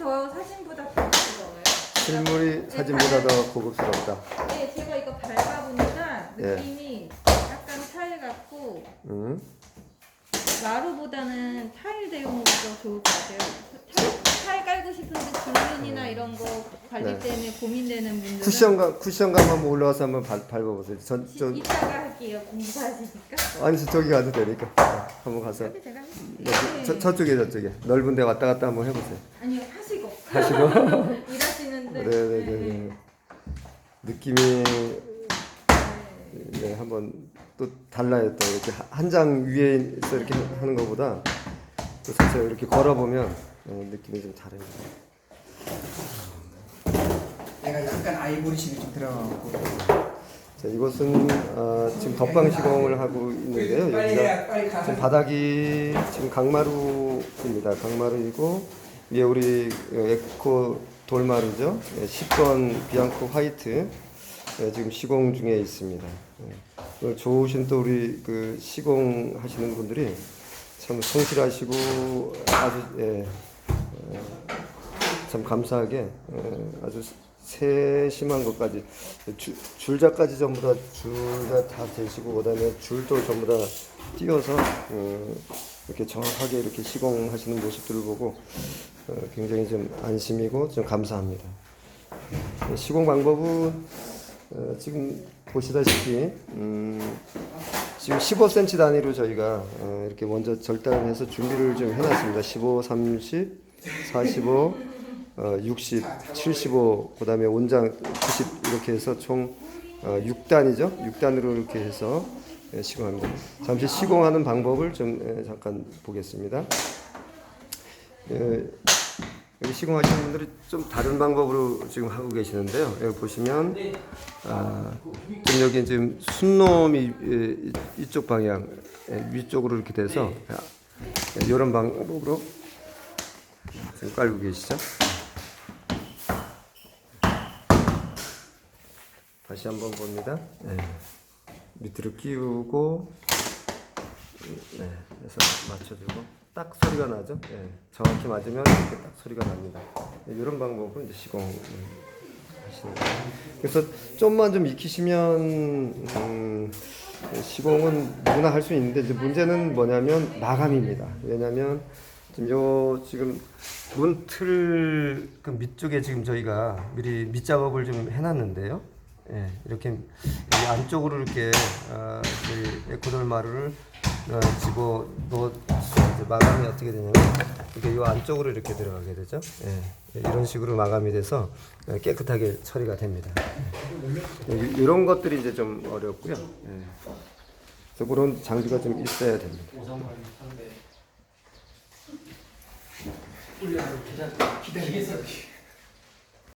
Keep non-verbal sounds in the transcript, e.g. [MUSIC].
더 사진보다 더 부러워요. 실물이 사진보다 더 고급스럽다. 네, 제가 이거 밟아보니까 예. 느낌이 약간 타일 같고 음. 마루보다는 타일 대용으로 더 좋을 것 같아요. 타일, 타일 깔고 싶은데 줄눈이나 이런 거 관리 네. 때문에 고민되는 분들은 쿠션감 쿠션감 한번 올라와서 한번 밟, 밟아보세요. 전, 지- 저, 이따가 할게요. 공부하시니까. 아니 저기 가도 되니까 네, 한번 가서 여기 제가 여기, 저, 저쪽에 저쪽에 넓은 데 왔다 갔다 한번 해보세요. 하시고 [LAUGHS] 일하시는데 네네네 느낌이 네, 한번 또 달라요 또 이렇게 한 장 위에서 이렇게 하는 것보다 또 자체가 이렇게 걸어보면 어, 느낌이 좀 다릅니다. 내가 약간 아이보리심이 좀 들어가고 자, 이곳은 어, 지금 덧방 시공을 하고 있는데요. 여기가 가. 지금 바닥이 지금 강마루입니다. 강마루이고 위에 우리 에코 돌마루죠. 예, 10번 비앙코 화이트 예, 지금 시공 중에 있습니다. 예. 좋으신 또 우리 그 시공하시는 분들이 참 성실하시고 아주 예, 어, 참 감사하게 어, 아주 세심한 것까지 줄, 줄자까지 전부 다 줄자 다 대시고 그다음에 줄도 전부 다 띄어서 어, 이렇게 정확하게 이렇게 시공하시는 모습들을 보고 어, 굉장히 좀 안심이고 좀 감사합니다. 어, 시공 방법은 어, 지금 보시다시피 음, 지금 15cm 단위로 저희가 어, 이렇게 먼저 절단해서 준비를 좀 해놨습니다. 15, 30, 45, 어, 60, 75, 그 다음에 온장 90 이렇게 해서 총 어, 6단이죠. 6단으로 이렇게 해서 예, 시공합니다. 잠시 시공하는 방법을 좀 예, 잠깐 보겠습니다. 예, 여기 시공하시는 분들이 좀 다른 방법으로 지금 하고 계시는데요. 여기 보시면 아, 좀 여기 지금 순놈이 예, 이- 이쪽 방향 예, 위쪽으로 이렇게 돼서 예, 이런 방법으로 지금 깔고 계시죠. 다시 한번 봅니다. 네. 밑으로 끼우고 네, 그래서 맞춰주고 딱 소리가 나죠. 네, 정확히 맞으면 이렇게 딱 소리가 납니다. 네, 이런 방법으로 이제 시공 하시는 거예요. 그래서 좀만 좀 익히시면 음, 시공은 누구나 할 수 있는데 이제 문제는 뭐냐면 마감입니다. 왜냐하면 지금 요 지금 문틀 그 밑쪽에 지금 저희가 미리 밑 작업을 좀 해놨는데요. 예, 이렇게 이 안쪽으로 이렇게 어, 저희 에코돌 마루를 어, 집어 넣어 마감이 어떻게 되냐면 이렇게 이 안쪽으로 이렇게 들어가게 되죠. 예, 이런 식으로 마감이 돼서 어, 깨끗하게 처리가 됩니다. 예, 이- 이런 것들이 이제 좀 어렵고요. 예. 그래서 그런 장비가 좀 있어야 됩니다. 기다리겠어.